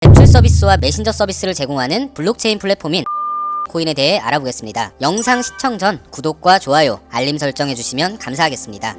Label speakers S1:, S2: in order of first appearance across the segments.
S1: 대출 서비스와 메신저 서비스를 제공하는 블록체인 플랫폼인 코인에 대해 알아보겠습니다. 영상 시청 전 구독과 좋아요, 알림 설정 해 주시면 감사하겠습니다.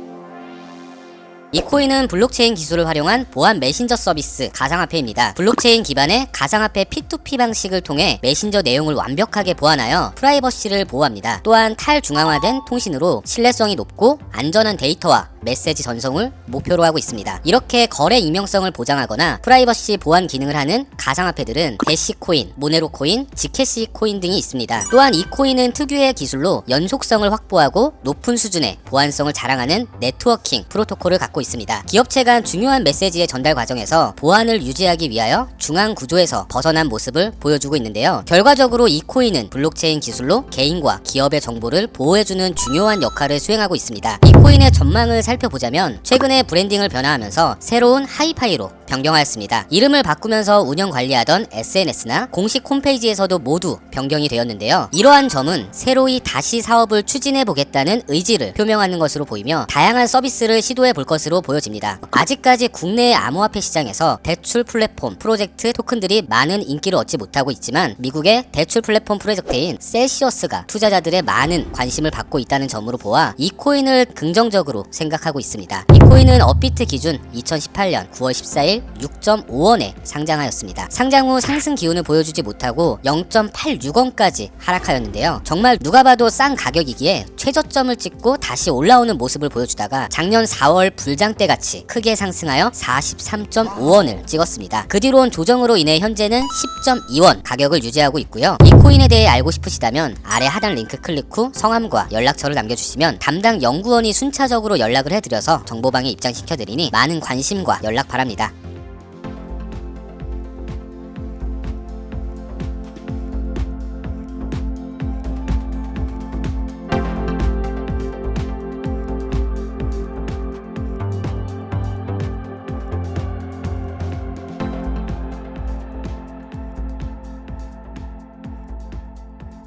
S1: 이 코인은 블록체인 기술을 활용한 보안 메신저 서비스 가상화폐입니다. 블록체인 기반의 가상화폐 P2P 방식을 통해 메신저 내용을 완벽하게 보완하여 프라이버시를 보호합니다. 또한 탈중앙화된 통신으로 신뢰성이 높고 안전한 데이터와 메시지 전송을 목표로 하고 있습니다. 이렇게 거래 익명성을 보장하거나 프라이버시 보안 기능을 하는 가상화폐들은 대시 코인, 모네로 코인, 지캐시 코인 등이 있습니다. 또한 이 코인은 특유의 기술로 연속성을 확보하고 높은 수준의 보안성을 자랑하는 네트워킹 프로토콜을 갖고 있습니다. 기업체 간 중요한 메시지의 전달 과정에서 보안을 유지하기 위하여 중앙 구조에서 벗어난 모습을 보여주고 있는데요. 결과적으로 이 코인은 블록체인 기술로 개인과 기업의 정보를 보호해주는 중요한 역할을 수행하고 있습니다. 이 코인의 전망을 살펴보자면 최근에 브랜딩을 변화하면서 새로운 하이파이로 변경하였습니다. 이름을 바꾸면서 운영 관리하던 SNS나 공식 홈페이지에서도 모두 변경이 되었는데요. 이러한 점은 새로이 다시 사업을 추진해 보겠다는 의지를 표명하는 것으로 보이며 다양한 서비스를 시도해 볼 것으로 보여집니다. 아직까지 국내의 암호화폐 시장에서 대출 플랫폼 프로젝트 토큰들이 많은 인기를 얻지 못하고 있지만 미국의 대출 플랫폼 프로젝트인 셀시어스가 투자자들의 많은 관심을 받고 있다는 점으로 보아 이 코인을 긍정적으로 생각하고 있습니다. 이 코인은 업비트 기준 2018년 9월 14일 6.5원에 상장하였습니다. 상장 후 상승 기운을 보여주지 못하고 0.86원까지 하락하였는데요. 정말 누가 봐도 싼 가격이기에 최저점을 찍고 다시 올라오는 모습을 보여주다가 작년 4월 불장 때 같이 크게 상승하여 43.5원을 찍었습니다. 그 뒤로는 조정으로 인해 현재는 10.2원 가격을 유지하고 있고요. 이 코인에 대해 알고 싶으시다면 아래 하단 링크 클릭 후 성함과 연락처를 남겨주시면 담당 연구원이 순차적으로 연락을 해드려서 정보방에 입장시켜드리니 많은 관심과 연락 바랍니다.